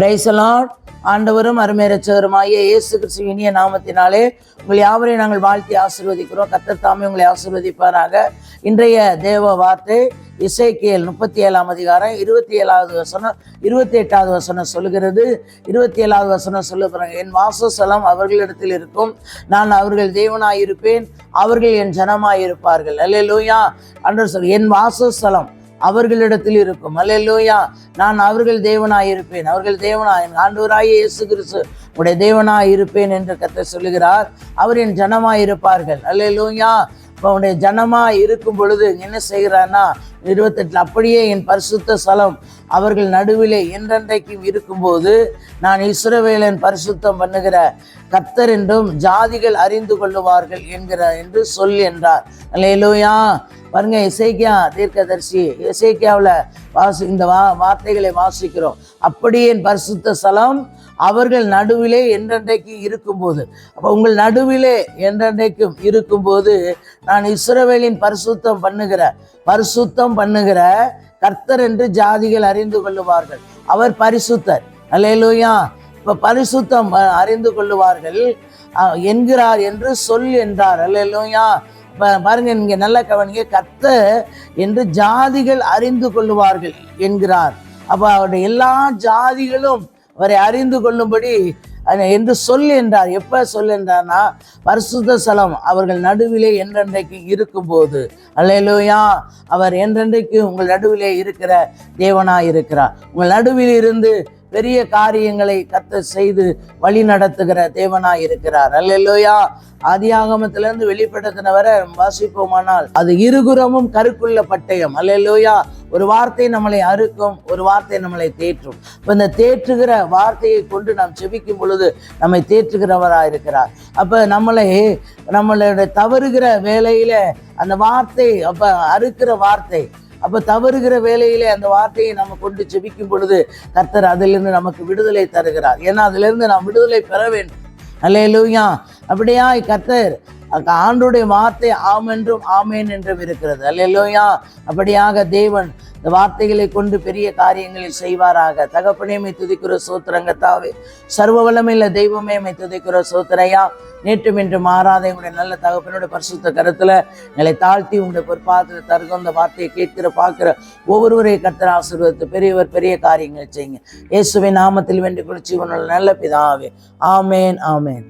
பிரைசலாட் ஆண்டவரும் அருமையரச்சவருமாகிய இயேசு கிறிஸ்து இனிய நாமத்தினாலே உங்கள் யாவரையும் நாங்கள் வாழ்த்தி ஆசீர்வதிக்கிறோம். கத்தர் தாமே உங்களை ஆசிர்வதிப்பாராக. இன்றைய தேவ வார்த்தை இசைக்கியல் முப்பத்தி ஏழாம் அதிகாரம் இருபத்தி ஏழாவது வசனம் இருபத்தி எட்டாவது வசனம் சொல்லுகிறது. இருபத்தி ஏழாவது வசனம் சொல்லுகிறாங்க என் வாசஸ்தலம் அவர்களிடத்தில் இருக்கும். நான் அவர்கள் தேவனாயிருப்பேன். அவர்கள் என் ஜனமாயிருப்பார்கள். அல்லேலூயா அன்று சொல் என் வாசஸ்தலம் அவர்களிடத்தில் இருக்கும். அல்லையா நான் அவர்கள் தேவனாய் இருப்பேன் அவர்கள் தேவனாய். என் ஆண்டவராகிய இயேசு கிறிஸ்து உடைய தேவனாய் இருப்பேன் என்று கத்த சொல்லுகிறார். அவர் என் ஜனமாய் இருப்பார்கள் அல்லையா இப்போ உடைய ஜனமாய் இருக்கும் பொழுது என்ன செய்கிறான்னா இருபத்தெட்டில் அப்படியே என் பரிசுத்த ஸ்தலம் அவர்கள் நடுவிலே என்றென்றைக்கும் இருக்கும்போது நான் இஸ்ரவேலன் பரிசுத்தம் பண்ணுகிற கர்த்தர் என்றும் ஜாதிகள் அறிந்து கொள்ளுவார்கள் என்கிற என்று சொல் என்றார். அல்லையிலோயா பாருங்க இசைக்கியா தீர்க்கதரிசி இசைக்கியாவில் வாசி இந்த வா வார்த்தைகளை வாசிக்கிறோம். அப்படியே என் பரிசுத்த ஸ்தலம் அவர்கள் நடுவிலே என்றென்றைக்கு இருக்கும்போது அப்போ உங்கள் நடுவிலே என்றென்றைக்கும் இருக்கும்போது நான் இஸ்ரவேலின் பரிசுத்தம் பண்ணுகிற பரிசுத்தம் பண்ணுகிற கர்த்தர் என்று ஜாதிகள் அறிந்து கொள்ளுவார்கள். அவர் பரிசுத்தர். அல்லேலூயா. இப்போ பரிசுத்தம் அறிந்து கொள்ளுவார்கள். என்கிறார் என்று சொல் என்றார். அல்லேலூயா. பாருங்க நீங்க நல்ல கவனிங்க. கத்த என்று ஜாதிகள் அறிந்து கொள்ளுவார்கள் என்கிறார். அப்ப அவருடைய எல்லா ஜாதிகளும் அவரை அறிந்து கொள்ளும்படி என்று சொல் என்றார். எப்ப சொல் என்றார்னா பரிசுத்த ஸ்தலம் அவர்கள் நடுவிலே என்றென்றைக்கு இருக்கும்போது. அல்லையிலோயா அவர் என்றென்றைக்கு உங்கள் நடுவிலே இருக்கிற தேவனா இருக்கிறார் உங்கள் நடுவில் இருந்து பெரிய காரியங்களை கத்த செய்து வழி நடத்துகிற தேவனாய் இருக்கிறார். அல்லையா ஆதியாகமத்திலிருந்து வெளிப்படுத்தின வரை வாசிப்போமானால் அது இருகுறமும் கருக்குள்ள பட்டயம். அல்லையா ஒரு வார்த்தை நம்மளை அறுக்கும் ஒரு வார்த்தை நம்மளை தேற்றும். இப்போ இந்த தேற்றுகிற வார்த்தையை கொண்டு நாம் செபிக்கும் பொழுது நம்மை தேற்றுகிறவராக இருக்கிறார். அப்போ நம்மளை நம்மளுடைய தவறுகிற வேலையில் அந்த வார்த்தை அப்போ அறுக்கிற வார்த்தை அப்போ தவறுகிற வேலையிலே அந்த வார்த்தையை நம்ம கொண்டு செபிக்கும் பொழுது கர்த்தர் அதிலிருந்து நமக்கு விடுதலை தருகிறார். ஏன்னா அதிலிருந்து நாம் விடுதலை பெற வேண்டும். அல்லேலூயா அப்படியா கர்த்தர் ஆண்டுடைய வார்த்தை ஆமென்றும் ஆமேன் என்றும் இருக்கிறது. அல்லேலூயா அப்படியாக தேவன் இந்த வார்த்தைகளை கொண்டு பெரிய காரியங்களை செய்வாராக. தகப்பனேமை துதிக்கிற சோத்திரங்கத்தாவே சர்வ வல்லமையில தெய்வமே மை துதிக்கிற சோத்திரையா. நேற்றும் இன்று மாறாத எங்களுடைய நல்ல தகப்பனுடைய பரிசுத்த கருத்துல எங்களை தாழ்த்தி உங்களுடைய பொற்பாத்திர தருகிற வார்த்தையை கேட்கிற பார்க்கிற ஒவ்வொருவரை கர்த்தர் ஆசீர்வதித்து பெரியவர் பெரிய காரியங்களை செய்யுங்க. இயேசுவை நாமத்தில் வென்று குளிச்சு நல்ல பிதாவே. ஆமேன் ஆமேன்.